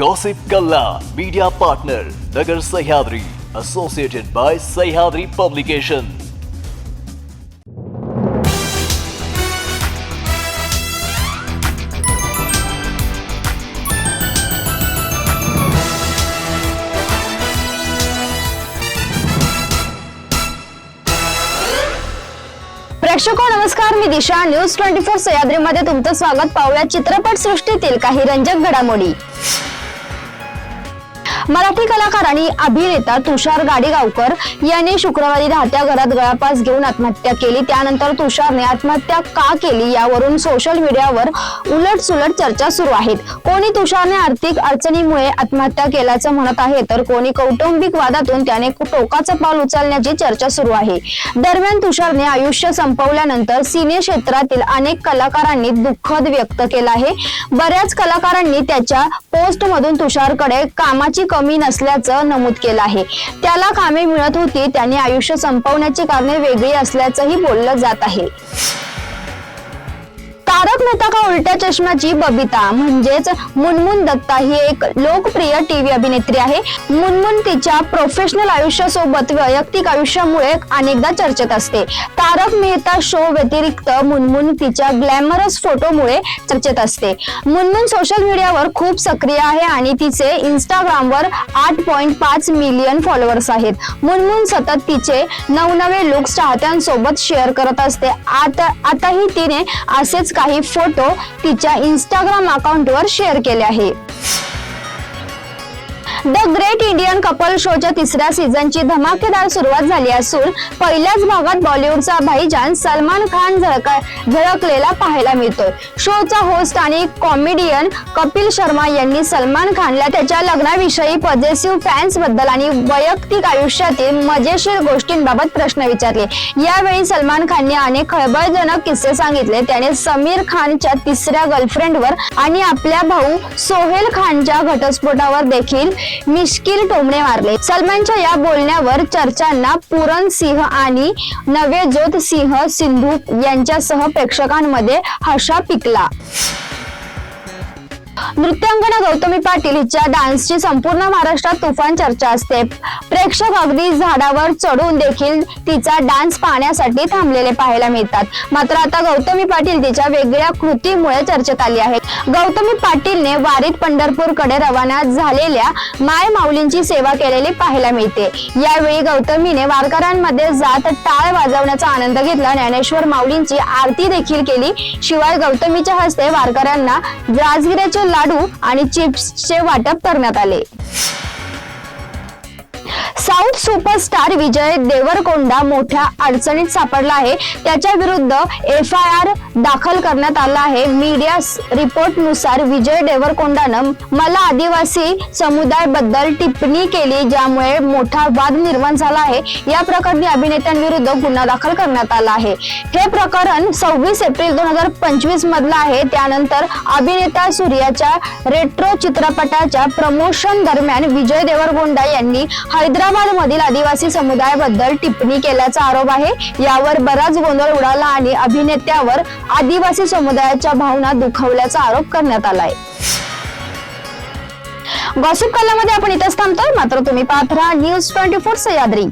Gossip Kalla, media partner, Nagar Sahyadri, associated by Sahyadri Publication. प्रेक्षको नमस्कार मी Disha news twenty four सह्याद्रीमध्ये तुमचं स्वागत पाहूया चित्रपट सृष्टीतील काही रंजक घडामोडी मराठी कलाकार आणि अभिनेता तुषार गाडीगावकर यांनी शुक्रवारी राहत्या घरात गळापास घेऊन आत्महत्या केली. त्यानंतर तुषारने आत्महत्या का केली यावरून सोशल मीडियावर उलट सुलट चर्चा सुरू आहेत. कोणी तुषारने आर्थिक अडचणीमुळे आत्महत्या केल्याचं म्हणत आहे तर कोणी कौटुंबिक वादातून त्याने टोकाचं पाऊल उचलण्याची चर्चा सुरू आहे. दरम्यान तुषारने आयुष्य संपवल्यानंतर सिने क्षेत्रातील अनेक कलाकारांनी दुःखद व्यक्त केलं आहे. बऱ्याच कलाकारांनी त्याच्या पोस्ट मधून तुषारकडे कामाची कमी नसल्याचं नमूद केलं आहे. त्याला कामे मिळत होती त्याने आयुष्य संपवण्याची कारणे वेगळी असल्याचंही बोललं जात आहे. तारक मेहता का उलट्या चष्माची बबिता? म्हणजेच मुनमुन दत्ता ही एक लोकप्रिय टीव्ही अभिनेत्री आहे. मुनमुन तिच्या प्रोफेशनल आयुष्यासोबत वैयक्तिक आयुष्यामुळे अनेकदा चर्चेत असते. तारक मेहता शो व्यतिरिक्त मुनमुन तिच्या ग्लॅमरस फोटोमुळे चर्चेत असते. मुनमुन सोशल मीडियावर खूप सक्रिय आहे आणि तिचे इंस्टाग्रामवर आठ पॉईंट पाच मिलियन फॉलोअर्स आहेत. मुनमुन सतत तिचे नवनवे लुक्स चाहत्यांसोबत शेअर करत असते. आता आताही तिने असेच काही फोटो तिच्या इंस्टाग्राम अकाउंटवर शेअर केले आहे. द ग्रेट इंडियन कपल शोच्या तिसऱ्या सीझनची धमाकेदार सुरुवात झाली असून पहिल्याच भागात बॉलिवूडचा भाईजान सलमान खान झळकलेला पाहायला मिळतोय. शोचा होस्ट आणि कॉमेडियन कपिल शर्मा यांनी सलमान खानला त्याच्या लग्नाविषयी पॉझिटिव्ह फॅन्सबद्दल आणि वैयक्तिक आयुष्यातील मजेशीर गोष्टींबाबत प्रश्न विचारले. यावेळी सलमान खानने अनेक खळबळजनक किस्से सांगितले. त्याने समीर खानच्या तिसऱ्या गर्लफ्रेंडवर आणि आपल्या भाऊ सोहेल खानच्या घटस्फोटावर देखील मिश्किल टोमणे मारले. सलमानच्या या बोलण्यावर चर्चांना पुरण सिंह आणि नवेजोत सिंह सिंधू यांच्यासह प्रेक्षकांमध्ये हशा पिकला. नृत्यांगना गौतमी पाटील हिच्या डान्सची संपूर्ण महाराष्ट्रात तुफान चर्चा असते. प्रेक्षक अगदी झाडावर चढून देखील तिचा डान्स पाहण्यासाठी थांबलेले पाहायला मिळतात. मात्र आता गौतमी पाटील तिच्या वेगळ्या कृतीमुळे चर्चेत आली आहे गौतमी पाटीलने वारीत पंढरपूरकडे रवाना झालेल्या माय माऊलींची सेवा केलेली पाहायला मिळते. यावेळी गौतमीने वारकऱ्यांमध्ये जात टाळ वाजवण्याचा आनंद घेतला. ज्ञानेश्वर माऊलींची आरती देखील केली. शिवाय गौतमीच्या हस्ते वारकऱ्यांना राजगिऱ्याचे लाडू आणि चिप्सचे वाटप करण्यात आले. साऊथ सुपरस्टार विजय देवरकोंडा मोठ्या अडचणीत सापडला आहे. त्याच्या विरुद्ध एफ आय आर दाखल करण्यात आला आहे. मीडिया रिपोर्टनुसार विजय देवरकोंडानं मला आदिवासी समुदायाबद्दल टिप्पणी केली ज्यामुळे मोठा वाद निर्माण झाला आहे. या प्रकरणी अभिनेत्यांविरुद्ध गुन्हा दाखल करण्यात आला आहे. हे प्रकरण सव्वीस एप्रिल दोन हजार पंचवीस मधलं आहे. त्यानंतर अभिनेता सूर्याच्या रेट्रो चित्रपटाच्या प्रमोशन दरम्यान विजय देवरकोंडा यांनी हैदराबाद मधील आदिवासी समुदायाबद्दल टिप्पणी केल्याचा आरोप आहे. यावर बराच गोंधळ उडाला आणि अभिनेत्यावर आदिवासी समुदायाच्या भावना दुखावल्याचा आरोप करण्यात आलाय. गॉसिप कलामध्ये आपण इथंच थांबतोय. मात्र तुम्ही पाहत राहा न्यूज ट्वेंटी फोर सह्याद्री